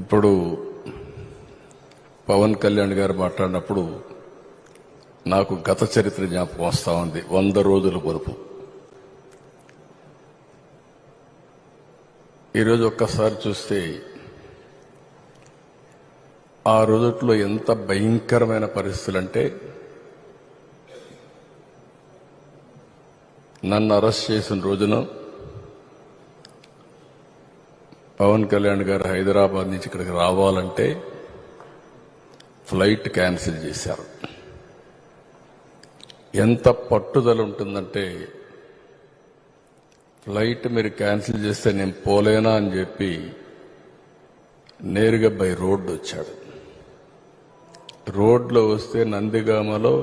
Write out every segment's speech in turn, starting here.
ఇప్పుడు పవన్ కళ్యాణ్ గారు మాట్లాడినప్పుడు నాకు గత చరిత్ర జ్ఞాపకం వస్తా ఉంది. వంద రోజుల పొరుపు ఈరోజు ఒక్కసారి చూస్తే ఆ రోజుట్లో ఎంత భయంకరమైన పరిస్థితులు అంటే నన్ను అరెస్ట్ చేసిన రోజున పవన్ కళ్యాణ్ గారు హైదరాబాద్ నుంచి ఇక్కడికి రావాలంటే ఫ్లైట్ క్యాన్సిల్ చేశారు. ఎంత పట్టుదల ఉంటుందంటే ఫ్లైట్ మీరు క్యాన్సిల్ చేస్తే నేను పోలేనా అని చెప్పి నేరుగా బై రోడ్డు వచ్చాడు. రోడ్లో వస్తే నందిగామలో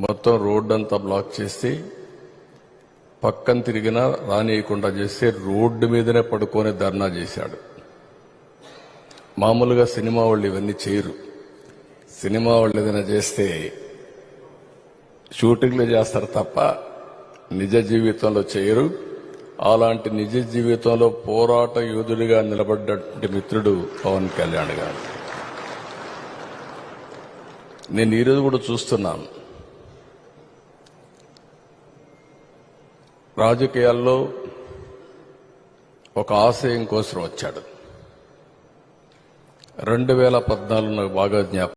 మొత్తం రోడ్డంతా బ్లాక్ చేసి పక్కన తిరిగినా రానియకుండా చేస్తే రోడ్డు మీదనే పడుకొని ధర్నా చేశాడు. మామూలుగా సినిమా వాళ్ళు ఇవన్నీ చేయరు. సినిమా వాళ్ళు ఏదైనా చేస్తే షూటింగ్లు చేస్తారు తప్ప నిజ జీవితంలో చేయరు. అలాంటి నిజ జీవితంలో పోరాట యోధుడిగా నిలబడ్డటువంటి మిత్రుడు పవన్ కళ్యాణ్ గారు. నేను ఈరోజు కూడా చూస్తున్నాను. రాజకీయాల్లో ఒక ఆశయం కోసం వచ్చాడు. రెండు వేల పద్నాలుగు నాకు బాగా జ్ఞాపకం